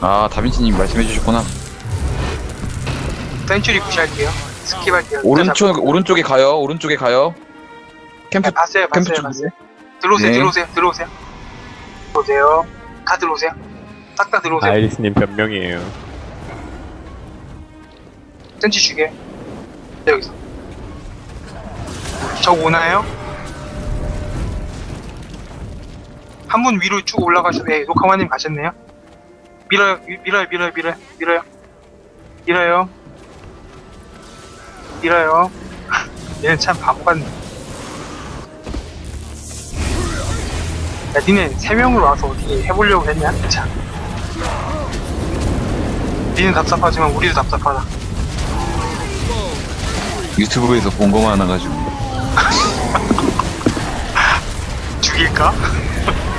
아 다빈치님 말씀해 주셨구나 센츄리 무시할게요. 스킵할게요. 오른쪽 오른쪽에 가요 오른쪽에 가요 캠프 네, 봤어요, 캠프 봤어요, 쪽 봤어요. 들어오세요, 네. 들어오세요, 들어오세요. 들어오세요. 다 들어오세요. 싹다 들어오세요. 아이리스님 변명이에요. 센치 주게. 네, 여기서. 저 오나요? 한 분 위로 쭉 올라가셔. 네, 녹화마님 가셨네요. 밀어요, 미- 밀어요, 밀어요, 밀어요, 밀어요. 밀어요. 밀어요. 얘는 참 바보 같네. 야, 니네 세 명으로 와서 어떻게 해보려고 했냐? 참. 니는 답답하지만 우리도 답답하다. 유튜브에서 본 거만 하나 가지고 죽일까?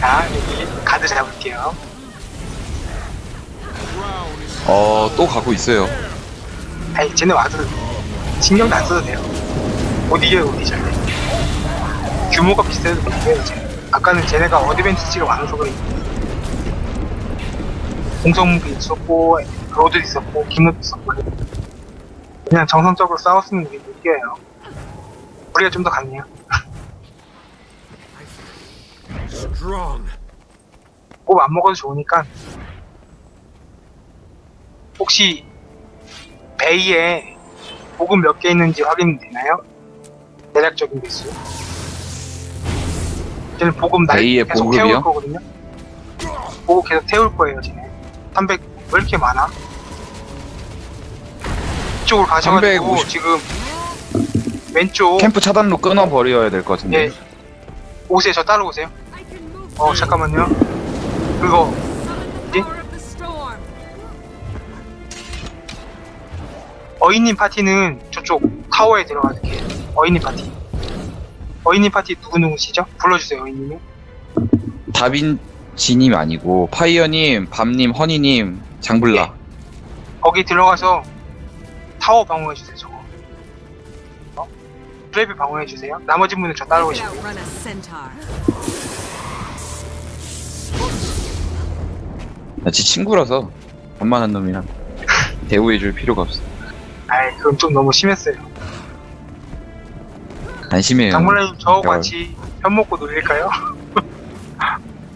자, 여기 가드 잡을게요. 어 또 가고 있어요 아니, 쟤네 와도 신경도 안 써도 돼요. 못 이겨요, 우리 절대. 규모가 비슷해도 못 이겨요, 쟤. 아까는 쟤네가 어드밴티지가 많아서 그래. 공성무기 있었고, 로드 있었고, 김노도 있었고. 그냥 정상적으로 싸웠으면 우리 못 이겨요. 우리가 좀 더 강해요. 꼭 안 먹어도 좋으니까 혹시 베이에 보급 몇개 있는지 확인 되나요? 대략적인 개수. 쟤는 보급 날 베이에 계속 보급이요? 태울 거거든요. 보급 계속 태울 거예요, 쟤네. 300, 왜 이렇게 많아? 이쪽으로 가셔가지고 350. 지금 왼쪽 캠프 차단로 끊어 버려야 될 것 같은데 예 오세요, 저 따라오세요. 어 잠깐만요. 그거 어인님 파티는 저쪽 타워에 들어갈게요. 어인님 파티. 어인님 파티 누구 누구시죠? 불러주세요, 어인님이. 다빈치님 아니고 파이어님 밤님 허니님 장블라 거기 들어가서 타워 방어해주세요, 저거. 어? 플레비 방어해주세요. 나머지 분은 저 따라오시고. 나지 친구라서 만만한 놈이랑 대우해줄 필요가 없어 아이, 그건 좀 너무 심했어요. 안심해요 장물라님 저하고 야. 같이 편 먹고 놀릴까요?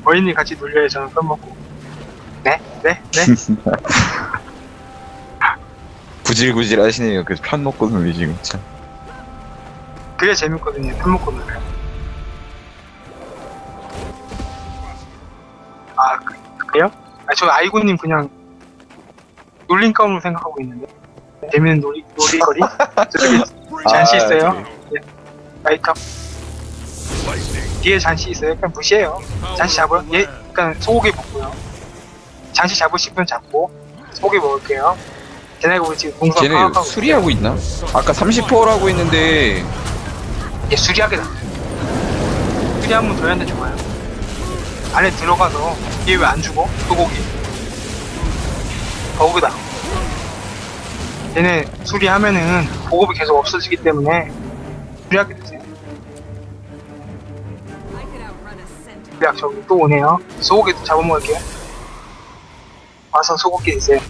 어인님 같이 놀려요, 저는 편 먹고. 네? 네? 네? 구질구질 하시네요 그편 먹고 놀리 지금 참 그게 재밌거든요. 편 먹고 놀아요. 아, 그, 그래요? 아, 저 아이고님 그냥 놀림감으로 생각하고 있는데. 재밌는 놀이, 놀이거리? 저쪽에 잔시 아, 있어요. 예. 라이터. 뒤에 잔시 있어요. 그냥 무시해요. 잔시 잡아요. 얘, 그냥 소고기 먹고요. 잔시 잡으시면 잡고, 소고기 먹을게요. 쟤네가 우리 지금 동선 쟤네 파악하고 수리하고 있나? 아까 30%라고 했는데 얘 수리하게 나. 수리하면 저희한테 좋아요. 안에 들어가서 얘 왜 안 죽어? 소고기. 거기다. 얘네 수리하면은 보급이 계속 없어지기 때문에 수리하게 되세요. 대략 저기 또 오네요. 소고기도 잡아먹을게요. 와서 소고기 있어요.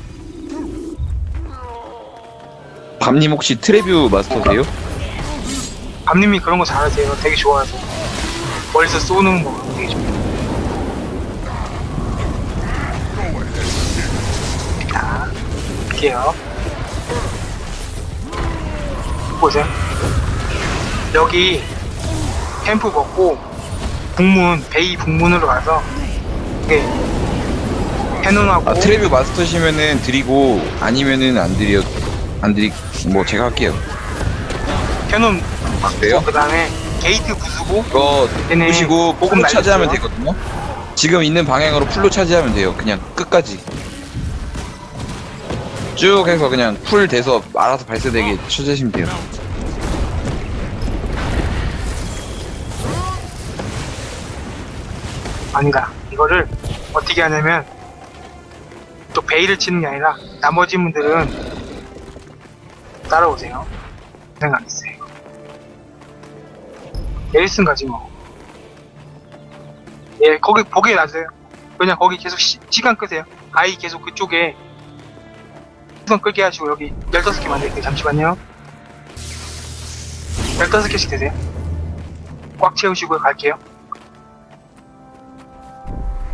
밤님 혹시 트레뷰 마스터세요? 밤님이 그런 거 잘하세요. 되게 좋아해서. 멀리서 쏘는 거 되게 좋아요. 볼게요. 보세요. 여기 캠프 먹고 북문, 베이 북문으로 가서 이게 해놓하고 아 트레뷰 마스터시면은 드리고 아니면은 안 드려 안 드리 뭐 제가 할게요 캐논 그래요? 그 다음에 게이트 부수고 보시고 보급 풀로 차지하면. 되거든요 지금 있는 방향으로 풀로 차지하면 돼요 그냥 끝까지 쭉 해서 그냥 풀 돼서 알아서 발사되게 쳐주시면 돼요 아니다. 이거를 어떻게 하냐면 또 베이를 치는 게 아니라 나머지 분들은 따라오세요. 고생 안 했어요. 에이슨 가지 뭐. 예, 거기 보게 놔두세요. 그냥 거기 계속 시, 시간 끄세요. 아이 계속 그쪽에 시선 끌게 하시고 여기 15개 만들게요. 잠시만요. 15개씩 되세요. 꽉 채우시고 갈게요.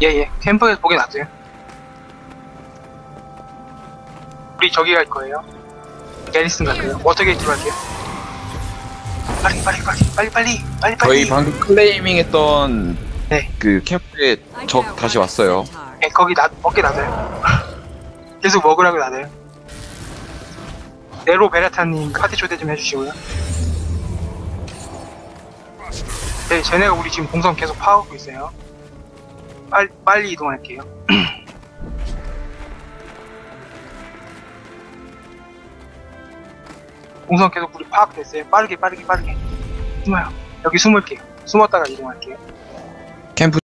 예, 예. 캠프에서 보게 놔두세요. 우리 저기 갈 거예요. 게리슨 갈 거예요. 어떻게 들어갈게요? 빨리, 빨리, 빨리, 빨리, 빨리, 빨리, 빨리. 저희 방금 클레이밍 했던 네. 그 캠프에 적 다시 왔어요. 예, 거기 놔, 먹게 놔둬요. 계속 먹으라고 놔둬요. 네로 베라타님 파티 초대 좀 해주시고요. 네, 쟤네가 우리 지금 공성 계속 파악하고 있어요. 빨리, 빨리 이동할게요. 공성 계속 우리 파악됐어요. 빠르게, 빠르게, 빠르게. 숨어요. 여기 숨을게요. 숨었다가 이동할게요.